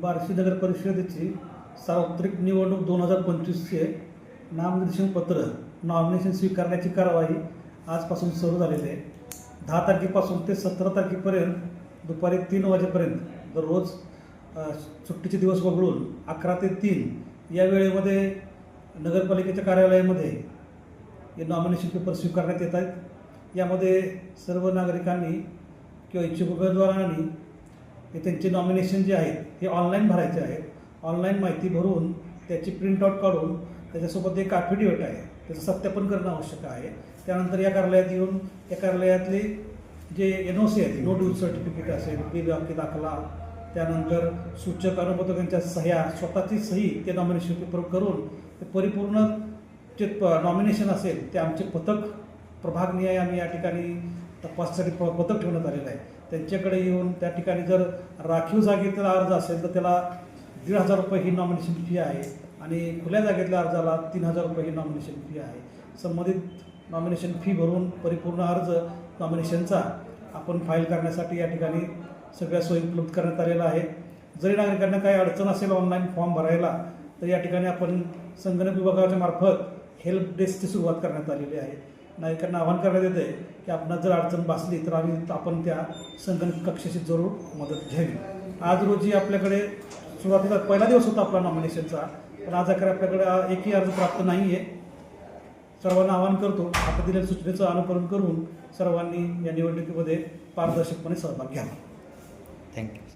बार्शी नगर परिषदेची सार्वत्रिक निवडणूक दोन हजार पंचवीसचे नामनिर्देशन पत्र नॉमिनेशन स्वीकारण्याची कारवाई आजपासून सुरू झालेली आहे. दहा तारखेपासून ते सतरा तारखेपर्यंत दुपारी तीन वाजेपर्यंत दररोज सुट्टीचे दिवस वगळून अकरा ते तीन या वेळेमध्ये नगरपालिकेच्या कार्यालयामध्ये हे नॉमिनेशन पेपर स्वीकारण्यात येत आहेत. यामध्ये सर्व नागरिकांनी किंवा इच्छुक उमेदवारांनी हे त्यांचे नॉमिनेशन जे आहेत हे ऑनलाईन भरायचे आहेत. ऑनलाईन माहिती भरून त्याची प्रिंटआउट काढून त्याच्यासोबत एक ॲफिडेविट आहे. त्याचं सत्यापन करणं आवश्यक आहे. त्यानंतर या कार्यालयात येऊन या कार्यालयातले जे एन ओ सी आहेत नो ड्यूज सर्टिफिकेट असेल बी बाकी दाखला त्यानंतर सूचक अनुमोदकांच्या सह्या स्वतःची सही ते नॉमिनेशन पेपर करून ते परिपूर्ण जे नॉमिनेशन असेल ते आमचे पथक प्रभागनिहाय आम्ही या ठिकाणी तपाससाठी प पथक ठेवण्यात आलेलं आहे. त्यांच्याकडे येऊन त्या ठिकाणी जर राखीव जागेतला अर्ज असेल तर त्याला दीड हजार रुपये ही नॉमिनेशन फी आहे आणि खुल्या जागेतल्या अर्जाला तीन हजार रुपये ही नॉमिनेशन फी आहे. संबंधित नॉमिनेशन फी भरून परिपूर्ण अर्ज नॉमिनेशनचा आपण फाईल करण्यासाठी या ठिकाणी सगळ्या सोयी उपलब्ध करण्यात आलेल्या आहेत. जरी नागरिकांना काही अडचण असेल ऑनलाईन फॉर्म भरायला तर या ठिकाणी आपण संगणक विभागाच्या मार्फत हेल्प डेस्कची सुरुवात करण्यात आलेली आहे. नागरिकांना आवाहन करण्यात येते की आपणास जर अडचण भासली तर आम्ही आपण त्या संगणक कक्षाशी जरूर मदत घ्यावी. आज रोजी आपल्याकडे सुरुवातीला पहिला दिवस होता आपला नॉमिनेशनचा पण आज अखेर आपल्याकडे एकही अर्ज प्राप्त नाही आहे सर्वांना आवाहन करतो आता दिलेल्या सूचनेचं अनुकरण करून सर्वांनी या निवडणुकीमध्ये पारदर्शकपणे सहभाग घ्यावा. थँक्यू